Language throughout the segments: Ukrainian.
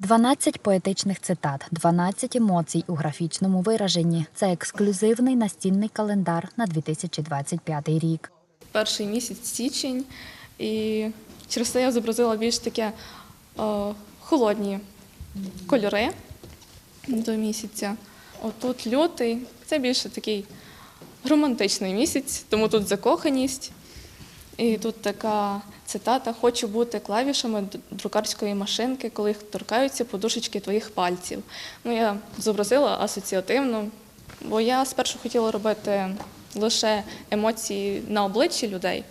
12 поетичних цитат, 12 емоцій у графічному вираженні. Це ексклюзивний настінний календар на 2025 рік. перший місяць січень, і через це я зобразила більш таке е, холодні кольори до місяця. Отут лютий це більше такий романтичний місяць, тому тут закоханість. І тут така цитата: Хочу бути клавішами друкарської машинки, коли їх торкаються подушечки твоїх пальців. Ну, я зобразила асоціативно, бо я спершу хотіла робити лише емоції на обличчі людей,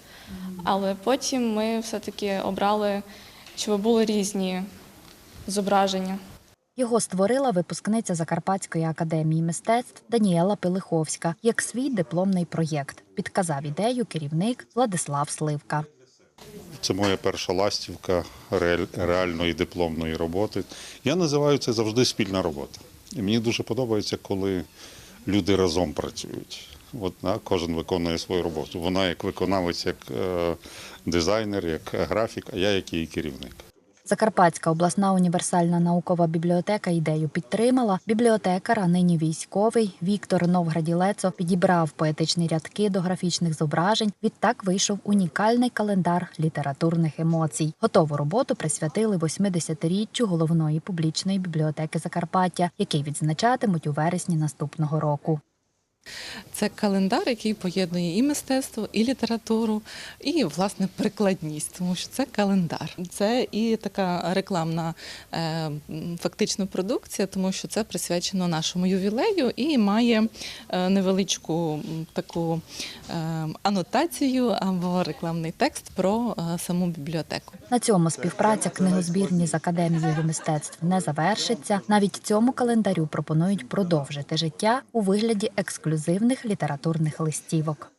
але потім ми все-таки обрали, щоб були різні зображення. Його створила випускниця Закарпатської академії мистецтв Даніела Пилиховська як свій дипломний проєкт. Підказав ідею керівник Владислав Сливка. Це моя перша ластівка реальної дипломної роботи. Я називаю це завжди спільна робота. І мені дуже подобається, коли люди разом працюють. От, да, кожен виконує свою роботу. Вона як виконавець, як е, дизайнер, як графік, а я як її керівник. Закарпатська обласна універсальна наукова бібліотека ідею підтримала. Бібліотекар, а нині військовий Віктор Новграділецо підібрав поетичні рядки до графічних зображень. Відтак вийшов унікальний календар літературних емоцій. Готову роботу присвятили 80-річчю головної публічної бібліотеки Закарпаття, який відзначатимуть у вересні наступного року. Це календар, який поєднує і мистецтво, і літературу, і власне прикладність, тому що це календар. Це і така рекламна е, фактично продукція, тому що це присвячено нашому ювілею і має е, невеличку таку е, анотацію або рекламний текст про саму бібліотеку. На цьому співпраця книгозбірні з академією мистецтв не завершиться. Навіть цьому календарю пропонують продовжити життя у вигляді ексклюзивних літературних листівок.